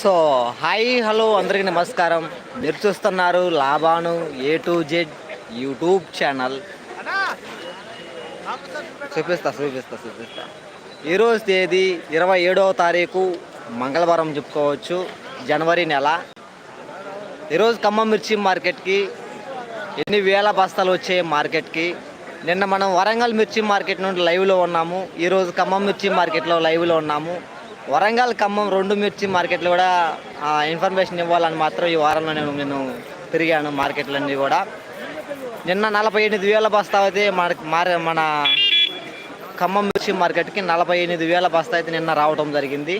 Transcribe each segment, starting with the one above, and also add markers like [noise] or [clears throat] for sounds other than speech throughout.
So hi hello అందరికీ నమస్కారం. మీరు చూస్తున్నారు Laban A to Z YouTube channel. చూపిస్తా చూపిస్తా చూపిస్తా. ఈరోజు తేదీ ఇరవై ఏడవ తారీఖు మంగళవారం చెప్పుకోవచ్చు జనవరి నెల. ఈరోజు ఖమ్మం మిర్చి మార్కెట్కి ఎన్ని వేల బస్తాలు వచ్చాయి మార్కెట్కి? నిన్న మనం వరంగల్ మిర్చి మార్కెట్ నుండి లైవ్లో ఉన్నాము. ఈరోజు ఖమ్మం మిర్చి మార్కెట్లో లైవ్లో ఉన్నాము. వరంగల్ ఖమ్మం రెండు మిర్చి మార్కెట్లు కూడా ఇన్ఫర్మేషన్ ఇవ్వాలని మాత్రం ఈ వారంలో నేను నేను తిరిగాను మార్కెట్లన్నీ కూడా. నిన్న నలభై ఎనిమిది వేల బస్తా అయితే మన మన ఖమ్మం మిర్చి మార్కెట్కి నలభై ఎనిమిది వేల బస్తా అయితే నిన్న రావడం జరిగింది.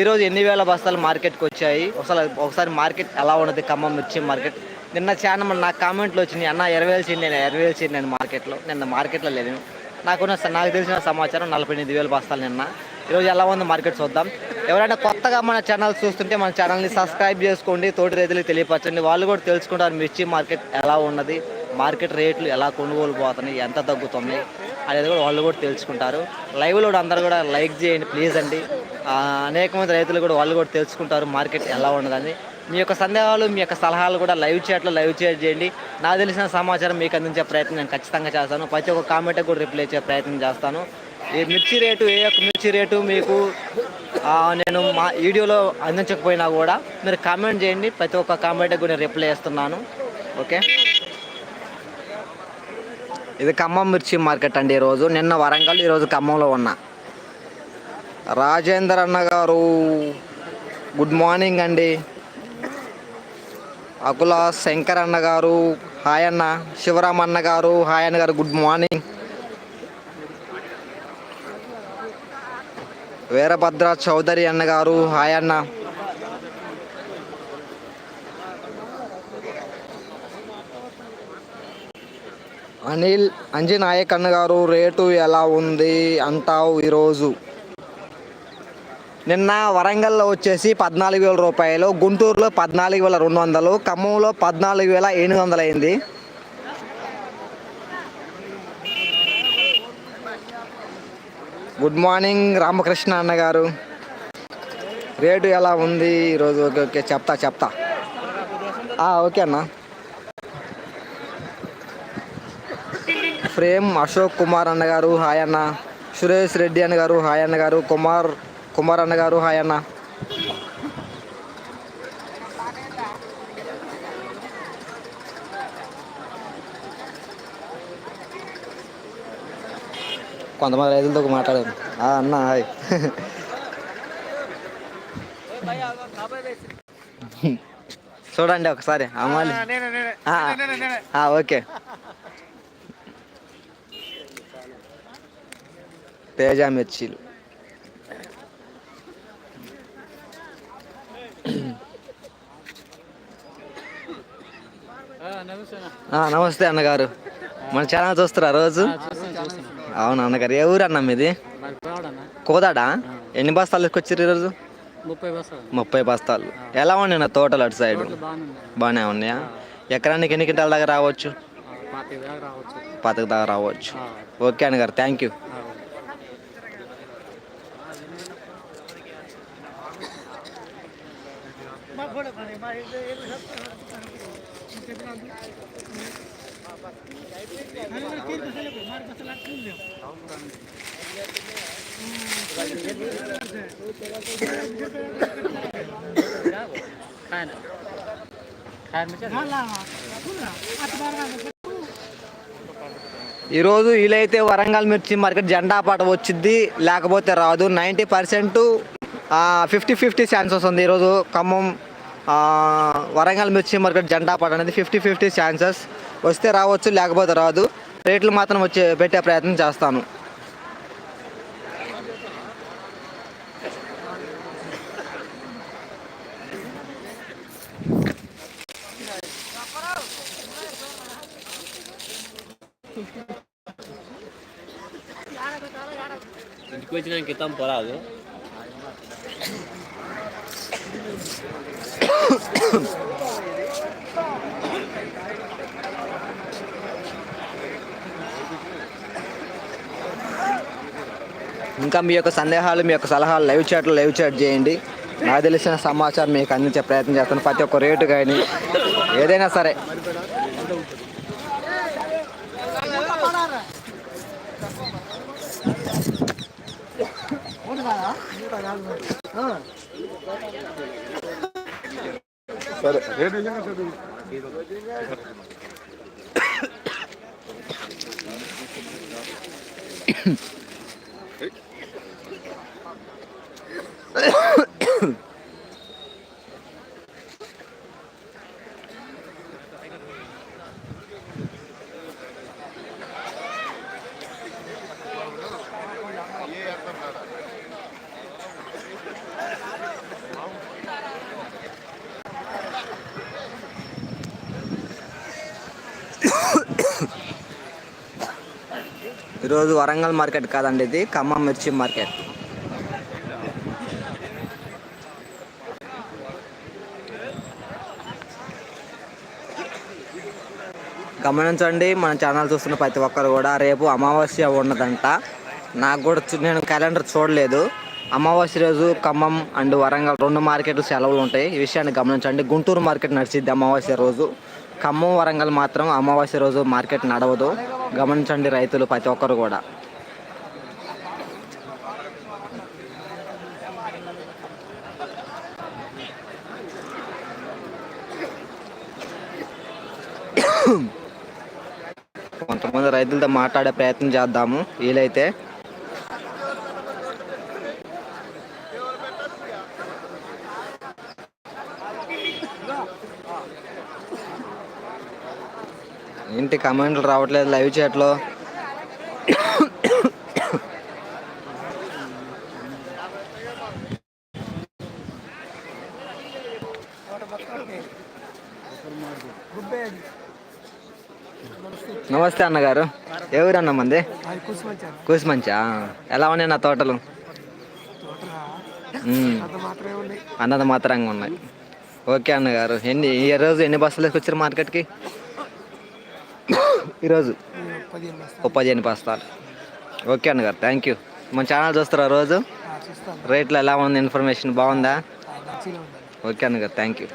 ఈరోజు ఎన్ని వేల బస్తాలు మార్కెట్కి వచ్చాయి? ఒకసారి ఒకసారి మార్కెట్ ఎలా ఉన్నది ఖమ్మం మిర్చి మార్కెట్? నిన్న చాలా మన నాకు కామెంట్లు వచ్చినాయి అన్న ఇరవై చేయండి నేను ఇరవై చేయండి నేను మార్కెట్లో. నిన్న మార్కెట్లో లేదు. నాకున్న నాకు తెలిసిన సమాచారం నలభై ఎనిమిది వేల బస్తాలు నిన్న. ఈరోజు ఎలా ఉందో మార్కెట్ చూద్దాం. ఎవరైనా కొత్తగా మన ఛానల్ చూస్తుంటే మన ఛానల్ని సబ్స్క్రైబ్ చేసుకోండి. తోటి రైతులకు తెలియపరచండి. వాళ్ళు కూడా తెలుసుకుంటారు మిర్చి మార్కెట్ ఎలా ఉన్నది మార్కెట్ రేట్లు ఎలా కొనుగోలు పోతున్నాయి ఎంత తగ్గుతుంది అనేది కూడా వాళ్ళు కూడా తెలుసుకుంటారు. లైవ్లో కూడా అందరూ కూడా లైక్ చేయండి ప్లీజ్ అండి. అనేక మంది రైతులు కూడా వాళ్ళు కూడా తెలుసుకుంటారు మార్కెట్ ఎలా ఉన్నదని. మీ యొక్క సందేహాలు మీ యొక్క సలహాలు కూడా లైవ్ చాట్లో లైవ్ చాట్ చేయండి. నాకు తెలిసిన సమాచారం మీకు అందించే ప్రయత్నం నేను ఖచ్చితంగా చేస్తాను. ప్రతి ఒక్క కామెంట్కి కూడా రిప్లై ఇచ్చే ప్రయత్నం చేస్తాను. ఈ మిర్చి రేటు ఏ యొక్క మిర్చి రేటు మీకు నేను మా వీడియోలో అందించకపోయినా కూడా మీరు కామెంట్ చేయండి. ప్రతి ఒక్క కామెంట్ కూడా నేను రిప్లై చేస్తున్నాను ఓకే? ఇది ఖమ్మం మిర్చి మార్కెట్ అండి ఈరోజు. నిన్న వరంగల్ ఈరోజు ఖమ్మంలో ఉన్నా. రాజేందర్ అన్న గారు గుడ్ మార్నింగ్ అండి. అకుల శంకర్ అన్న గారు హాయ్ అన్న. శివరామ్ అన్న గారు హాయ్ అన్న గారు గుడ్ మార్నింగ్. వీరభద్ర చౌదరి అన్న గారు హాయ్ అన్న. అనిల్ అంజనాయక్ అన్నగారు అన్న గారు రేటు ఎలా ఉంది అంటావు ఈరోజు? నిన్న వరంగల్లో వచ్చేసి పద్నాలుగు వేల రూపాయలు గుంటూరులో పద్నాలుగు వేల రెండు వందలు ఖమ్మంలో పద్నాలుగు వేల ఎనిమిది వందలు అయింది గుడ్ మార్నింగ్ రామకృష్ణ అన్న గారు రేటు ఎలా ఉంది ఈరోజు? ఓకే ఓకే చెప్తా చెప్తా. ఓకే అన్న. ఫ్రేమ్ అశోక్ కుమార్ అన్న గారు హాయ్ అన్న. సురేష్ రెడ్డి అన్న గారు హాయ్ అన్నగారు. కుమార్ కుమార్ అన్న గారు హాయ్ అన్న. కొంతమంది రైతులతో మాట్లాడారు ఆ, అన్న హాయ్. చూడండి ఒకసారి అమ్మాలి ఓకే. తేజ మిర్చీలు. ఆ, నమస్తే అన్నగారు. మన ఛానల్ చూస్తారా రోజు? అవును అన్నగారు? ఏ ఊరు అన్న మీది కోదాడా? ఎన్ని బస్తాలు వచ్చారు ఈరోజు? ముప్పై బస్తాలు. ఎలా ఉన్నాయి నా తోటలు అటు సైడ్? బాగానే ఉన్నాయా. ఎకరానికి ఎన్ని క్వింటాల దాకా రావచ్చు? పాతి దాకా రావచ్చు. పాతకు దాకా రావచ్చు. ఓకే అన్నగారు థ్యాంక్ యూ. ఈరోజు వీలైతే వరంగల్ మిర్చి మార్కెట్ జెండా పాట వచ్చింది లేకపోతే రాదు. Ninety percent fifty fifty chances ఉంది ఈరోజు ఖమ్మం వరంగల్ మిర్చి మార్కెట్ జెండా పాట అనేది ఫిఫ్టీ ఫిఫ్టీ ఛాన్సెస్. వస్తే రావచ్చు లేకపోతే రాదు. రేట్లు మాత్రం వచ్చే పెట్టే ప్రయత్నం చేస్తాను. ఇంటికి వచ్చినాక ఇంకా మీ యొక్క సందేహాలు మీ యొక్క సలహాలు లైవ్ చాట్లో లైవ్ చాట్ చేయండి. నాకు తెలిసిన సమాచారం మీకు అందించే ప్రయత్నం చేస్తాను. ప్రతి ఒక్క రేటు కానీ ఏదైనా సరే. సరే రేటు విషయంగా ఈరోజు వరంగల్ మార్కెట్ కాదండి ఇది ఖమ్మం మిర్చి మార్కెట్. గమనించండి మన ఛానల్ చూస్తున్న ప్రతి ఒక్కరు కూడా రేపు అమావాస్య ఉన్నదంట. నాకు కూడా నేను క్యాలెండర్ చూడలేదు. అమావాస్య రోజు ఖమ్మం అండ్ వరంగల్ రెండు మార్కెట్లు సెలవులు ఉంటాయి. ఈ విషయాన్ని గమనించండి. గుంటూరు మార్కెట్ నడిచిద్ది అమావాస్య రోజు. ఖమ్మం వరంగల్ మాత్రం అమావాస్య రోజు మార్కెట్ నడవదు. గమనించండి రైతులు ప్రతి ఒక్కరు కూడా. కొంతమంది రైతులతో మాట్లాడే ప్రయత్నం చేద్దాము. వీలైతే ఏంటి కమెంట్లు రావట్లేదు లైవ్ చాట్లో నమస్తే అన్నగారు. ఎవరు అన్న మంది? కూసిమంచా? ఎలా ఉన్నాయి నా తోటలు. అన్నది మాత్రంగా ఉన్నాయి. ఓకే అన్నగారు. ఎన్ని ఈ రోజు ఎన్ని బస్సులు వచ్చారు మార్కెట్కి? ఈరోజు? ఓ పదిహేను బస్తాలు. ఓకే అన్నగారు థ్యాంక్ యూ మన ఛానల్ చూస్తారా రోజు? రేట్లు ఎలా ఉంది ఇన్ఫర్మేషన్ బాగుందా? ఓకే అన్నగారు థ్యాంక్ యూ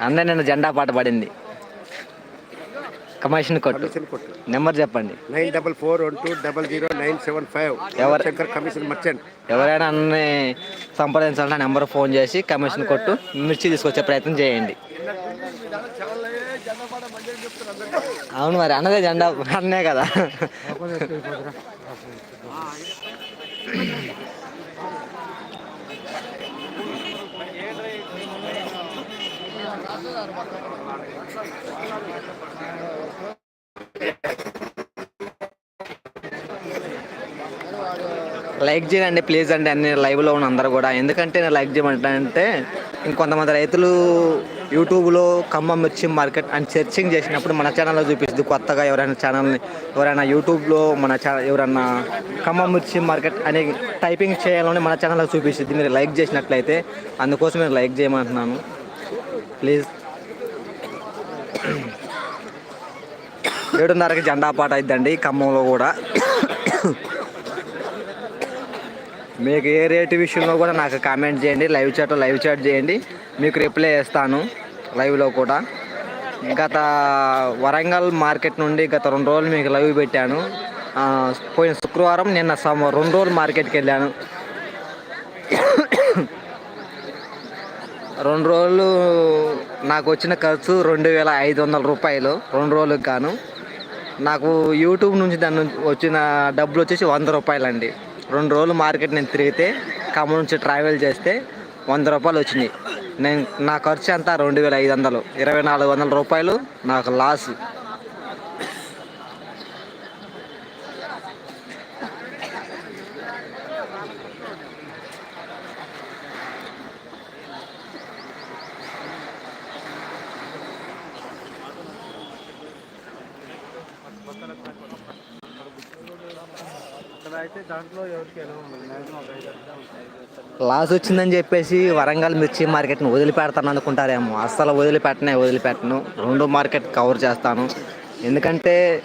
అందరు నిన్న జెండా పాట పడింది. కమిషన్ కొట్టు. కమిషన్ కొట్టు. నెంబర్ చెప్పండి. Nine double four one two double zero nine seven five. ఎవరు- శంకర్ కమిషన్ మర్చెంట్. ఎవరైనా అన్ని సంప్రదించాలంటే నెంబర్ ఫోన్ చేసి కమిషన్ కొట్టు మిర్చి తీసుకొచ్చే ప్రయత్నం చేయండి. అవును మరి అన్నదే జెండా అన్నే కదా. లైక్ చేయండి ప్లీజ్ అండి అన్ని లైవ్లో ఉన్న అందరూ కూడా. ఎందుకంటే నేను లైక్ చేయమంటే ఇంకొంతమంది రైతులు యూట్యూబ్లో ఖమ్మం మిర్చి మార్కెట్ అని సెర్చింగ్ చేసినప్పుడు మన ఛానల్లో చూపిస్తుంది. కొత్తగా ఎవరైనా ఛానల్ని ఎవరైనా యూట్యూబ్లో మన ఛానల్ ఎవరైనా ఖమ్మం మిర్చి మార్కెట్ అని టైపింగ్ చేయాలని మన ఛానల్లో చూపిస్తుంది. మీరు లైక్ చేసినట్లయితే అందుకోసం నేను లైక్ చేయమంటున్నాను. ప్లీజ్. ఏడున్నరకి జెండా పాట అయిద్దండి ఖమ్మంలో కూడా. మీకు ఏ రేటు విషయంలో కూడా నాకు కామెంట్ చేయండి. లైవ్ చాట్ లైవ్ చాట్ చేయండి. మీకు రిప్లై చేస్తాను లైవ్లో కూడా. గత వరంగల్ మార్కెట్ నుండి గత రెండు రోజులు మీకు లైవ్ పెట్టాను. పోయిన శుక్రవారం నిన్న సమ రెండు రోజులు మార్కెట్కి వెళ్ళాను. రెండు రోజులు నాకు వచ్చిన ఖర్చు రెండు వేల ఐదు వందల రూపాయలు. రెండు రోజులకు గాను. నాకు యూట్యూబ్ నుంచి దాని నుంచి వచ్చిన డబ్బులు వచ్చేసి వంద రూపాయలు అండి రెండు రోజులు మార్కెట్ నేను తిరిగితే ఖమ్మం నుంచి ట్రావెల్ చేస్తే వంద రూపాయలు వచ్చినాయి. నేను నా ఖర్చు అంతా రెండు వేల ఐదు వందలు ఇరవై నాలుగు వందల రూపాయలు నాకు లాస్ Gracias దాంట్లో ఎవరికి ఎలా ఉండదు లాస్ వచ్చిందని చెప్పేసి వరంగల్ మిర్చి మార్కెట్ని వదిలిపెడతాను అనుకుంటారేమో. అస్సలు వదిలిపెట్టనే వదిలిపెట్టను. రెండు మార్కెట్ కవర్ చేస్తాను. ఎందుకంటే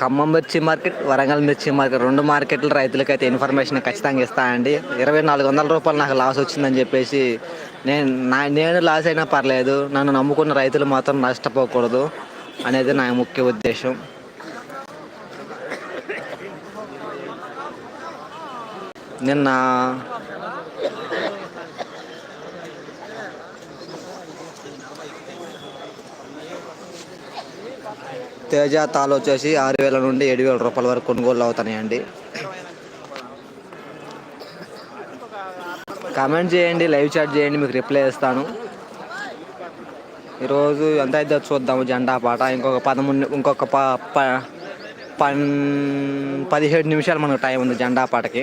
ఖమ్మం మిర్చి మార్కెట్ వరంగల్ మిర్చి మార్కెట్ రెండు మార్కెట్లు రైతులకైతే ఇన్ఫర్మేషన్ ఖచ్చితంగా ఇస్తానండి ఇరవై నాలుగు వందల రూపాయలు నాకు లాస్ వచ్చిందని చెప్పేసి నేను నా నేను లాస్ అయినా పర్లేదు. నన్ను నమ్ముకున్న రైతులు మాత్రం నష్టపోకూడదు. అనేది నా ముఖ్య ఉద్దేశం. నిన్న తేజ తాలు వచ్చేసి ఆరు వేల నుండి ఏడు వేల రూపాయల వరకు కొనుగోలు అవుతున్నాయండి. కామెంట్ చేయండి లైవ్ చాట్ చేయండి మీకు రిప్లై ఇస్తాను. ఈరోజు ఎంత అయితే చూద్దాము జెండా పాట. ఇంకొక పదమూడు ఇంకొక ప ప- పన్ పదిహేడు నిమిషాలు మనకు టైం ఉంది జెండా పాటకి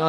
ఆ,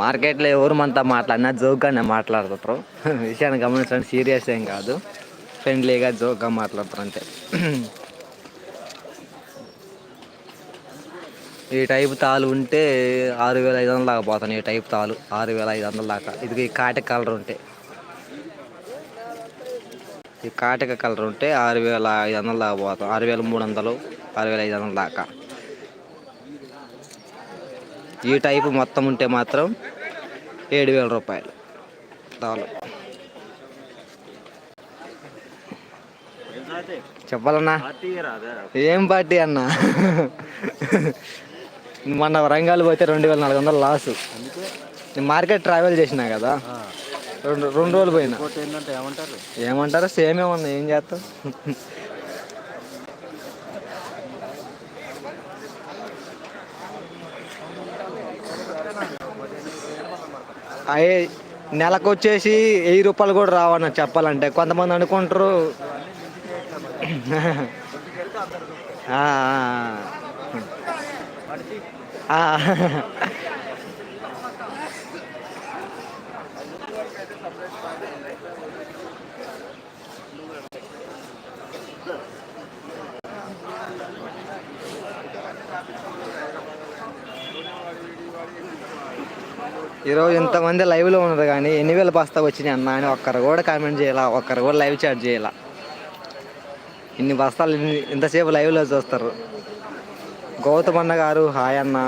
మార్కెట్లో ఎవరు మనతో మాట్లాడినా జోక్గానే మాట్లాడుతారు విషయాన్ని గమనించండి సీరియస్ ఏం కాదు. ఫ్రెండ్లీగా జోక్గా మాట్లాడతారు అంతే. ఈ టైప్ తాలు ఉంటే ఆరు వేల ఐదు వందల దాకా పోతాను ఈ టైప్ తాలు. ఆరు వేల ఐదు వందల దాకా. ఇది కాటక కలర్ ఉంటే. ఈ కాటక కలర్ ఉంటే ఆరు వేల ఐదు వందల దాకా పోతాం ఆరు వేల మూడు వందలు ఆరు వేల ఐదు వందల దాకా. ఈ టైపు మొత్తం ఉంటే మాత్రం ఏడు వేల రూపాయలు. తాలు చెప్పాలన్నా? ఏం పార్టీ అన్న? మొన్న వరంగల్ పోతే రెండు వేల నాలుగు వందలు లాసు. నేను మార్కెట్ ట్రావెల్ చేసినా కదా. రెండు రెండు రోజులు పోయినా. ఏమంటారు? ఏమంటారో సేమే ఉంది ఏం చేస్తాం అయ్యే నెలకు వచ్చేసి వెయ్యి రూపాయలు కూడా రావన్న చెప్పాలంటే. కొంతమంది అనుకుంటారు. ఈరోజు ఇంతమంది లైవ్లో ఉన్నారు కానీ ఎన్ని వేల బస్తా వచ్చినాయి అన్న అని ఒక్కరు కూడా కామెంట్ చేయాలా? ఒక్కరు కూడా లైవ్ చాట్ చేయాలా? ఇన్ని బస్తాలు ఇన్ని ఇంతసేపు లైవ్లో చూస్తారు. గౌతమ్ అన్న గారు హాయ్ అన్న.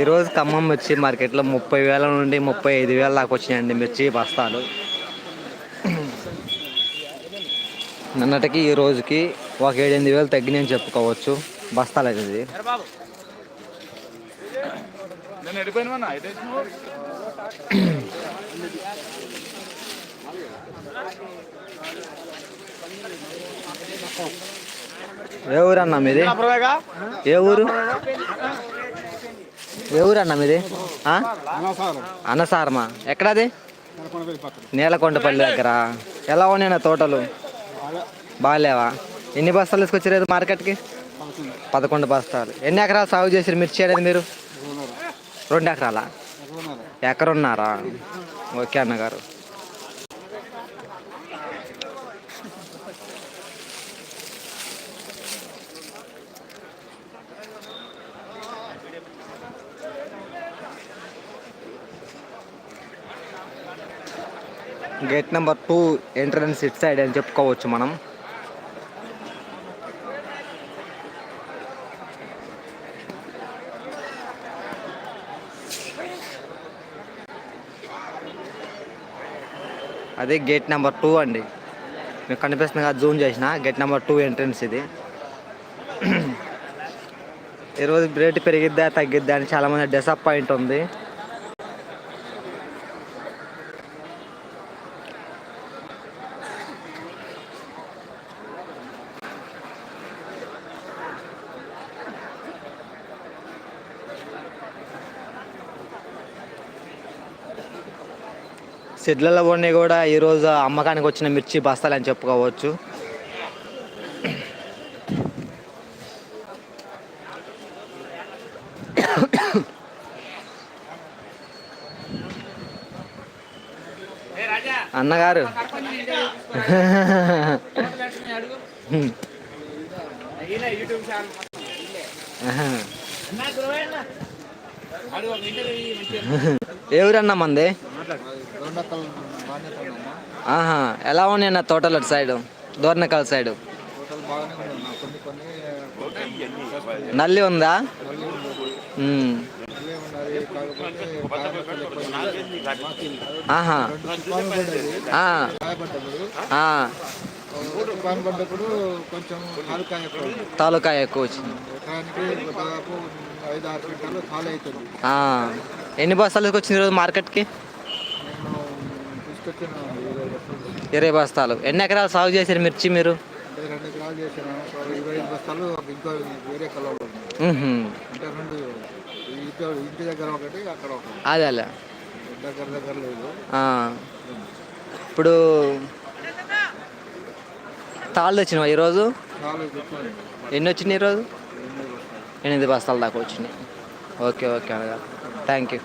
ఈరోజు ఖమ్మం మిర్చి మార్కెట్లో ముప్పై వేల నుండి ముప్పై ఐదు వేల దాకా వచ్చినాయండి మిర్చి బస్తాలు. నిన్నటికి ఈ రోజుకి ఒక ఏడెనిమిది వేలు తగ్గినాయని చెప్పుకోవచ్చు. బస్తాలు అయితే ఏ ఊరు అన్న మీది? ఏ ఊరు? ఏ ఊరు అన్న మీది? ఆ? అన్నసారమా ఎక్కడది? నీలకొండపల్లి దగ్గర. ఎలా ఉన్నాయి నా తోటలు? బాగాలేవా? ఎన్ని బస్తాలు తీసుకొచ్చారు మార్కెట్కి? పదకొండు బస్తాలు. ఎన్ని ఎకరాలు సాగు చేసారు మిర్చి అనేది మీరు? రెండు ఎకరాలా? ఎకరున్నారా. ఓకే అన్నగారు. Gate number two entrance it side అని చెప్పుకోవచ్చు మనం. అదే గేట్ నెంబర్ టూ అండి. మీకు కనిపిస్తుంది కదా జూమ్ చేసిన? గేట్ నెంబర్ టూ ఎంట్రన్స్ ఇది. [clears throat] ఈరోజు రేటు పెరిగిద్దా తగ్గిద్దా అని చాలామంది డిసప్పాయింట్ ఉంది. చెట్లలో ఉన్నాయి కూడా ఈరోజు అమ్మకానికి వచ్చిన మిర్చి బస్తాలని చెప్పుకోవచ్చు. అన్నగారు. ఎవరన్నా మంది? ఆహా ఎలా ఉన్నాయి నా తోటల అటు సైడు? దోర్నకల్ సైడు. నల్లి ఉందా. ఆహా. తాలూకా ఎక్కువ వచ్చింది. ఎన్ని బస్తాలకు వచ్చింది ఈరోజు మార్కెట్కి? ఇరవై బస్తాలు. ఎన్ని ఎకరాలు సాగు చేశారు మిర్చి మీరు? అదేలే. ఇప్పుడు తాళ్ళు వచ్చినావా ఈరోజు? ఎన్ని వచ్చినాయి ఈరోజు? ఎనిమిది బస్తాలు. ఎనిమిది బస్తాల దాకా వచ్చినాయి. ఓకే ఓకే అనగా. థ్యాంక్ యూ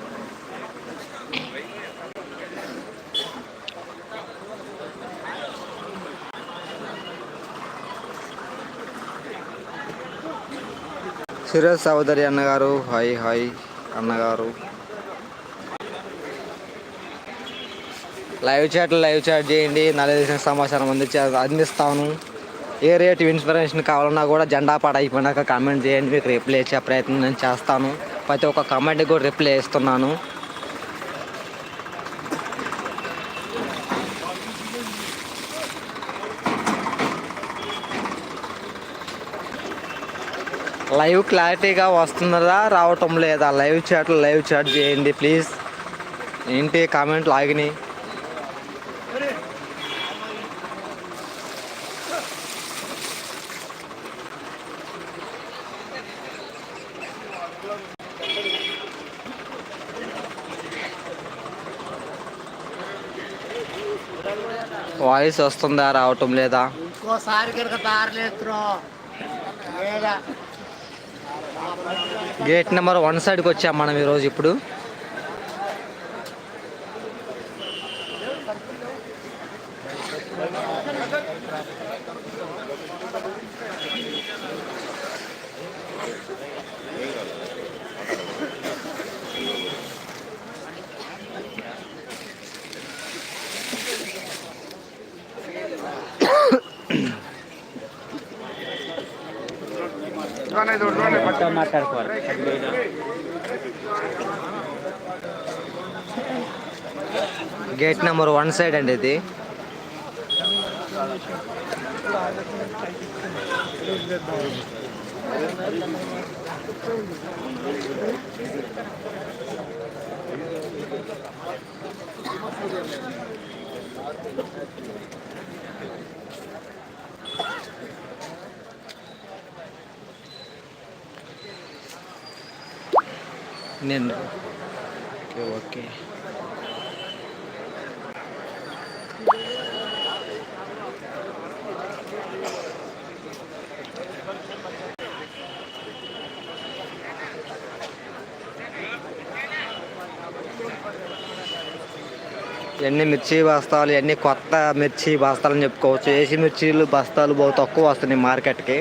సురేష్ చౌదరి అన్నగారు హాయ్ హాయ్ అన్నగారు. లైవ్ చాట్ లైవ్ చాట్ చేయండి. నలభై సమాచారం అందించే అందిస్తాను. ఏ రేట్ ఇన్స్పిరేషన్ కావాలన్నా కూడా జెండా పాట అయిపోయినాక కామెంట్ చేయండి. మీకు రిప్లై ఇచ్చే ప్రయత్నం నేను చేస్తాను. ప్రతి ఒక్క కామెంట్కి కూడా రిప్లై ఇస్తున్నాను. లైవ్ క్లారిటీగా వస్తుందా? రావటం లేదా? లైవ్ చాట్ లైవ్ చాట్ చేయండి ప్లీజ్. ఏంటి కామెంట్లు ఆగినాయి వాయిస్ వస్తుందా? రావటం లేదా? ఇంకోసారి కనుక తారలేత్రో గేట్ నెంబర్ వన్ సైడ్కి వచ్చాం మనం ఈరోజు ఇప్పుడు. గేట్ నెంబర్ వన్ సైడ్ అండి ఇది నేను. Okay okay. ఇవన్నీ మిర్చి బస్తాలు ఇవన్నీ కొత్త మిర్చి బస్తాలు అని చెప్పుకోవచ్చు. ఏసీ మిర్చీలు బస్తాలు బాగా తక్కువ వస్తున్నాయి మార్కెట్కి.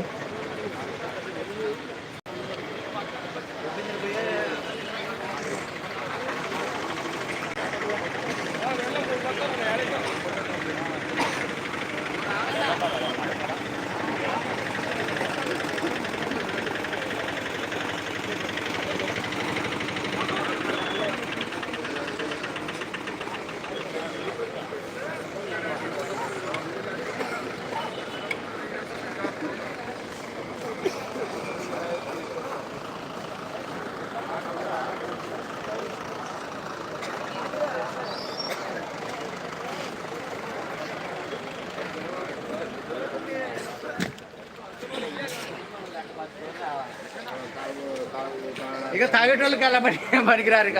ఇక తాగేటోళ్ళకి అలా పని పనికిరారు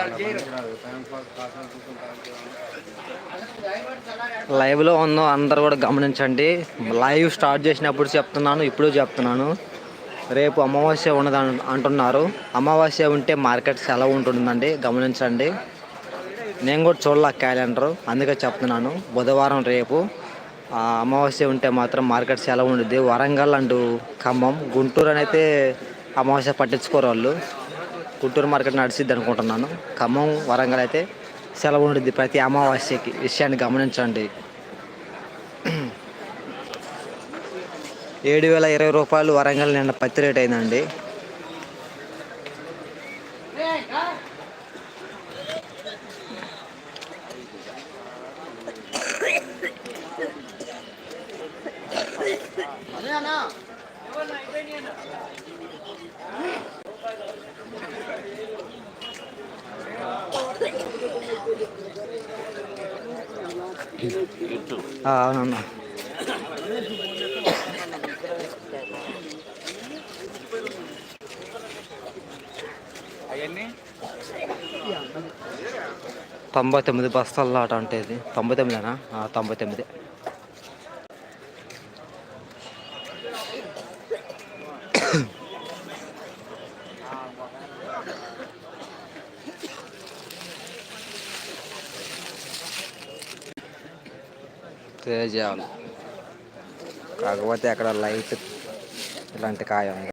లైవ్లో ఉన్న అందరు కూడా గమనించండి. లైవ్ స్టార్ట్ చేసినప్పుడు చెప్తున్నాను ఇప్పుడు చెప్తున్నాను. రేపు అమావాస్య ఉన్నది అంటున్నారు. అమావాస్య ఉంటే మార్కెట్ సెలవు ఉంటుందండి గమనించండి. నేను కూడా చూడాల క్యాలెండర్ అందుకే చెప్తున్నాను. బుధవారం రేపు అమావాస్య ఉంటే మాత్రం మార్కెట్ సెలవు ఉంటుంది వరంగల్ అంటూ ఖమ్మం. గుంటూరు అయితే అమావాస్య పట్టించుకోరు వాళ్ళు. గుంటూరు మార్కెట్ నడిచిద్ది అనుకుంటున్నాను. ఖమ్మం వరంగల్ అయితే సెలవు ఉంటుంది ప్రతి అమావాస్యకి విషయాన్ని గమనించండి. ఏడు వేల ఇరవై రూపాయలు వరంగల్ నిన్న పత్తి రేట్ అయిందండి. ఆ, అవునన్నా అవన్నీ? తొంభై తొమ్మిది బస్తాల ఆట అంటే ఇది. తొంభై తొమ్మిదేనా? తొంభై తొమ్మిది. తేజాలు కాకపోతే అక్కడ లైట్ ఇలాంటి కాయ ఉంది.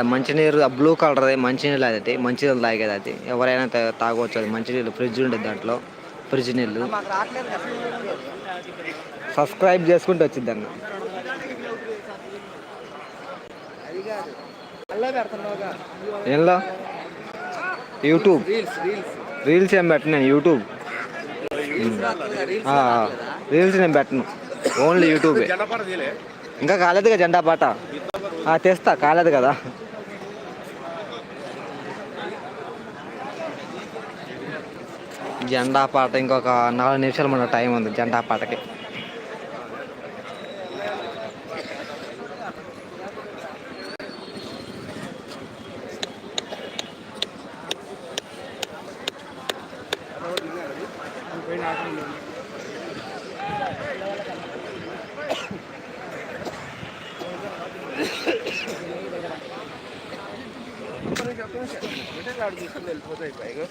అక్కడ మంచినీరు ఆ బ్లూ కలర్ అది మంచినీళ్ళు అది మంచినీళ్ళు తాగేది అది ఎవరైనా తాగవచ్చు అది మంచినీళ్ళు ఫ్రిడ్జ్ ఉండేది దాంట్లో. ఫ్రిడ్జ్ నీళ్ళు. సబ్స్క్రైబ్ చేసుకుంటూ వచ్చింది అన్న ఏంలో యూట్యూబ్ రీల్స్ ఏం పెట్టను నేను యూట్యూబ్ రీల్స్ నేను పెట్టను. ఓన్లీ యూట్యూబే ఇంకా కాలేదుగా జెండా పాట? ఆ, తెస్తా కాలేదు కదా. జెండా పాట ఇంకొక నాలుగు నిమిషాలు మన టైం ఉంది జెండా పాటకి వెళ్ళిపోతాయి పైగా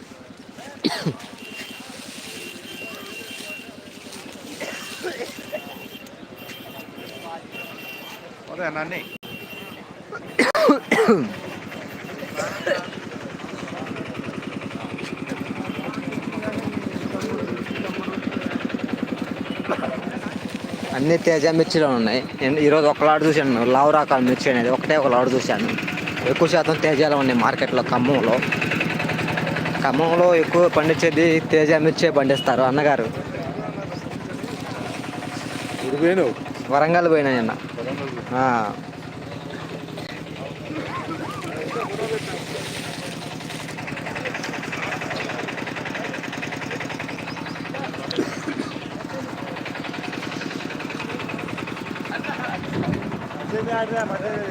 అన్ని తేజ మిర్చిలో ఉన్నాయి. నేను ఈరోజు ఒక లాడు చూశాను. లావు రకాల మిర్చి అనేది ఒకటే ఒక లాడు చూశాను. ఎక్కువ శాతం తేజాలు ఉన్నాయి మార్కెట్లో ఖమ్మంలో. ఖమ్మంలో ఎక్కువ పండించేది తేజ మిర్చే పండిస్తారు అన్నగారు. వరంగల్ పోయినా నిన్న. 啊。这边这边把这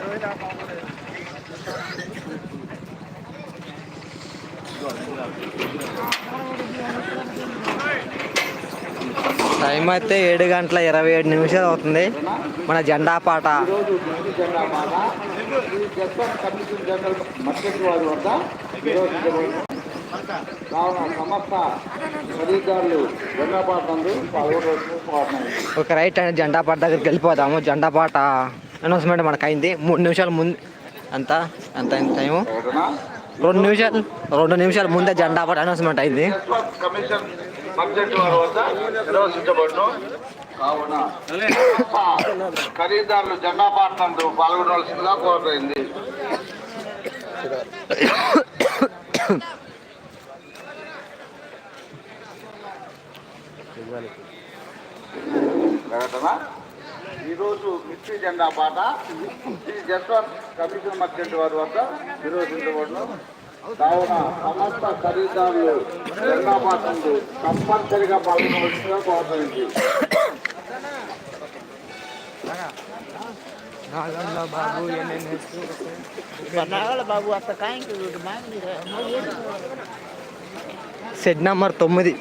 టైం అయితే ఏడు గంటల ఇరవై ఏడు నిమిషాలు అవుతుంది. మన జెండా పాట. ఒక రైట్ అండ్ జెండా పాట దగ్గరికి వెళ్ళిపోదాము. జెండా పాట అనౌన్స్మెంట్ మనకు అయింది. మూడు నిమిషాల ముందు అంత అయింది టైము రెండు నిమిషాలు రెండు నిమిషాల ముందే జెండా పాట అనౌన్స్మెంట్ అయింది. కమిషన్ వారి వద్ద నిర్వహించబడును. కావున ఖరీదారులు జెండా పాటనందు పాల్గొనవలసిందిగా కోరబడింది. ప్రకటన. ఈరోజు మిర్చి జెండా పాట. శ్రీ జస్వంత్ కమిషన్ మర్చెంట్ వారి వద్ద నిర్వహించబడును. కావున సమస్త ఖరీదారులు జెండా తప్పనిసరిగా పాల్గొనవలసిందిగా కోరబడింది సెట్ నంబర్ తొమ్మిది.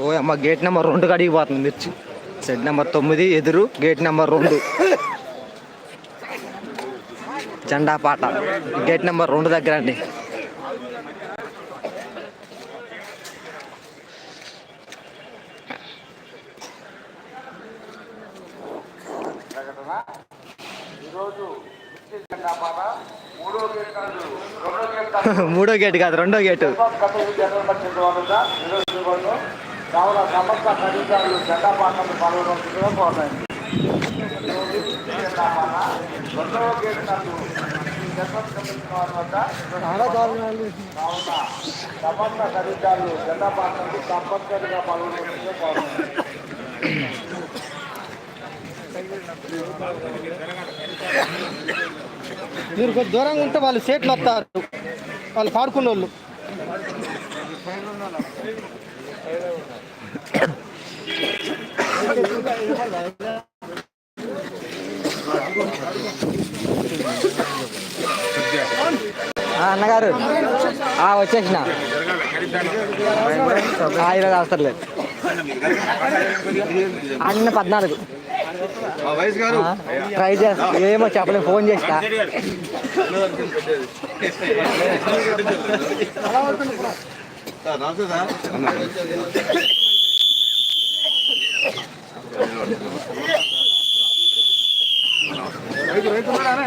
ఓ అమ్మ గేట్ నెంబర్ రెండు కడిగి పోతుంది మిర్చి. సెట్ నెంబర్ తొమ్మిది ఎదురు గేట్ నెంబర్ రెండు. జెండా పాట. గేట్ నెంబర్ రెండు దగ్గర అండి. మూడో గేట్ కాదు రెండో గేటు కావున సమస్త ఖరీదారులు జెండా పాటను పాల్గొనవలసిందిగా పాట రెండవ గేట్ కావున సమస్త ఖరీదారులు జెండా తప్పనిసరిగా పాల్గొనవలసిందిగా మీరు కొద్ది దూరంగా ఉంటే వాళ్ళు సేట్లు వస్తారు. వాళ్ళు పాడుకున్న వాళ్ళు అన్నగారు. వచ్చేసిన. ఈరోజు అవసరం లేదు. అన్న పద్నాలుగు. ట్రై చేస్తా. ఏమో చెప్పలేదు ఫోన్ చేస్తా. నమస్తే సార్